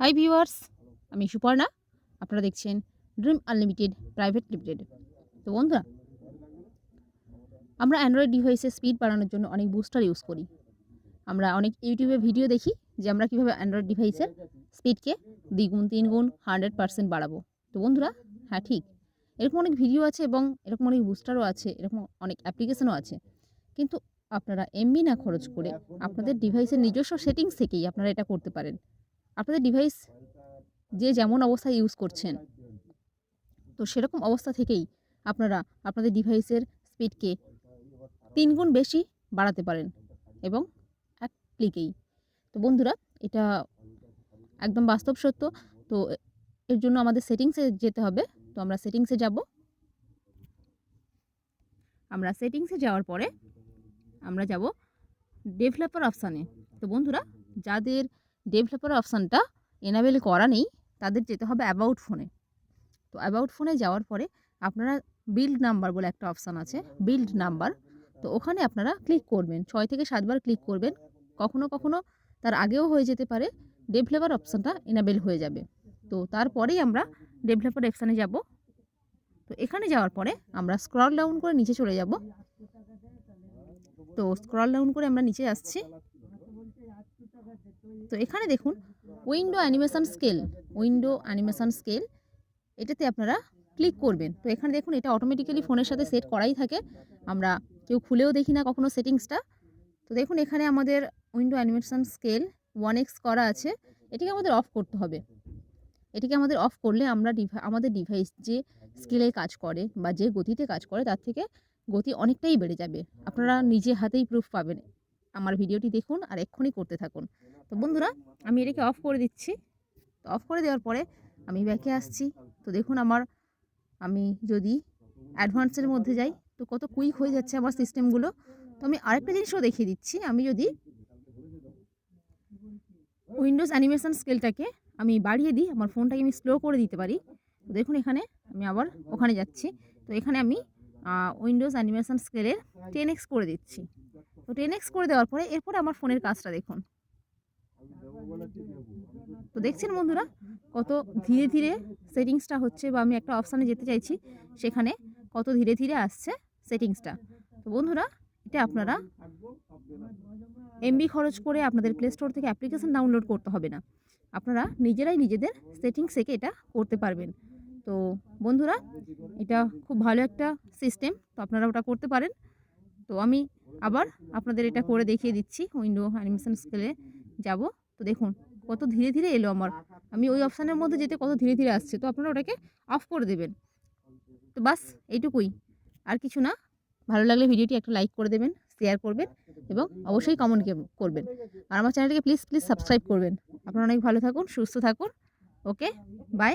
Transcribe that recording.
Hi viewers আমি সুপর্ণা। আপনারা দেখছেন ড্রিম আনলিমিটেড প্রাইভেট লিমিটেড তো বন্ধুরা, আমরা অ্যান্ড্রয়েড ডিভাইসের স্পিড বাড়ানোর জন্য অনেক বুস্টার ইউজ করি। আমরা অনেক ইউটিউবে ভিডিও দেখি যে আমরা কীভাবে অ্যান্ড্রয়েড ডিভাইসের স্পিডকে দ্বিগুণ, তিনগুণ হান্ড্রেড পার্সেন্ট বাড়াবো। তো বন্ধুরা হ্যাঁ ঠিক। এরকম অনেক ভিডিও আছে এবং এরকম অনেক বুস্টারও আছে, এরকম অনেক অ্যাপ্লিকেশনও আছে। কিন্তু আপনারা এমবি না খরচ করে আপনাদের ডিভাইসের নিজস্ব সেটিংস থেকেই আপনারা এটা করতে পারেন। আপনাদের ডিভাইস যে যেমন অবস্থায় ইউজ করছেন, তো সেরকম অবস্থা থেকেই আপনারা আপনাদের ডিভাইসের স্পিডকে তিন গুণ বেশি বাড়াতে পারেন এবং এক ক্লিকেই তো বন্ধুরা, এটা একদম বাস্তব সত্য। তো এর জন্য আমাদের সেটিংসে যেতে হবে। তো আমরা সেটিংসে যাব। আমরা সেটিংসে যাওয়ার পরে আমরা যাব ডেভেলপার অপশানে তো বন্ধুরা, যাদের ডেভেলপার অপশানটা এনাবেল করা নেই, তাদের যেতে হবে অ্যাবাউট ফোনে তো অ্যাবাউট ফোনে যাওয়ার পরে আপনারা বিল্ড নাম্বার বলে একটা অপশান আছে বিল্ড নাম্বার তো ওখানে আপনারা ক্লিক করবেন, ছয় থেকে সাতবার ক্লিক করবেন। কখনো কখনো তার আগেও হয়ে যেতে পারে ডেভেলপার অপশানটা এনাবেল হয়ে যাবে। তো তারপরেই আমরা ডেভেলপার অপশানে যাব। তো এখানে যাওয়ার পরে আমরা স্ক্রল ডাউন করে নিচে চলে যাব। তো স্ক্রল ডাউন করে আমরা নিচে আসছি। তো এখানে দেখুন window animation scale window animation scale এটাতে আপনারা ক্লিক করবেন। তো এখানে দেখুন, এটা অটোমেটিক্যালি ফোনের সাথে সেট করাই থাকে। আমরা কেউ খুলেও দেখি না কখনো সেটিংসটা তো দেখুন, এখানে আমাদের window animation scale one X করা আছে। এটিকে আমাদের অফ করতে হবে। এটিকে আমাদের অফ করলে আমরা ডিভা আমাদের ডিভাইস যে স্কেলে কাজ করে বা যে গতিতে কাজ করে, তার থেকে গতি অনেকটাই বেড়ে যাবে। আপনারা নিজে হাতেই প্রুফ পাবেন। আমার ভিডিওটি দেখুন আর এক্ষুনি করতে থাকুন। তো বন্ধুরা, আমি এটাকে অফ করে দিচ্ছি। তো অফ করে দেওয়ার পরে আমি ব্যাকে আসছি। তো দেখুন আমার, আমি যদি অ্যাডভান্সের মধ্যে যাই, তো কত কুইক হয়ে যাচ্ছে আমার সিস্টেমগুলো তো আমি আরেকটা জিনিসও দেখিয়ে দিচ্ছি। আমি যদি উইন্ডোজ অ্যানিমেশন স্কেলটাকে আমি বাড়িয়ে দিই, আমার ফোনটাকে আমি স্লো করে দিতে পারি। তো দেখুন এখানে আমি আবার ওখানে যাচ্ছি। তো এখানে আমি উইন্ডোজ অ্যানিমেশন স্কেলের টেন এক্স করে দিচ্ছি। তো টেন এক্স করে দেওয়ার পরে, এরপরে আমার ফোনের কাজটা দেখুন। তো দেখছেন বন্ধুরা, কত ধীরে ধীরে সেটিংসটা হচ্ছে বা আমি একটা অপশানে যেতে চাইছি, সেখানে কত ধীরে ধীরে আসছে সেটিংসটা। তো বন্ধুরা, এটা আপনারা এমবি খরচ করে আপনাদের প্লে স্টোর থেকে অ্যাপ্লিকেশন ডাউনলোড করতে হবে না। আপনারা নিজেরাই নিজেদের সেটিংস থেকে এটা করতে পারবেন। তো বন্ধুরা, এটা খুব ভালো একটা সিস্টেম তো আপনারা ওটা করতে পারেন। তো আমি আবার আপনাদের এটা করে দেখিয়ে দিচ্ছি, উইন্ডো অ্যানিমেশন স্কেলে যাব। তো দেখুন, কত ধীরে ধীরে এলো আমার। আমি ওই অপশানের মধ্যে যেতে কত ধীরে ধীরে আসছে, তো আপনারা ওটাকে অফ করে দেবেন। তো বাস, এইটুকুই। আর কিছু না, ভালো লাগলে ভিডিওটি একটা লাইক করে দেবেন শেয়ার করবেন এবং অবশ্যই কমেন্ট করবেন। আর আমার চ্যানেলটিকে প্লিজ প্লিজ সাবস্ক্রাইব করবেন। আপনারা অনেক ভালো থাকুন, সুস্থ থাকুন। Okay bye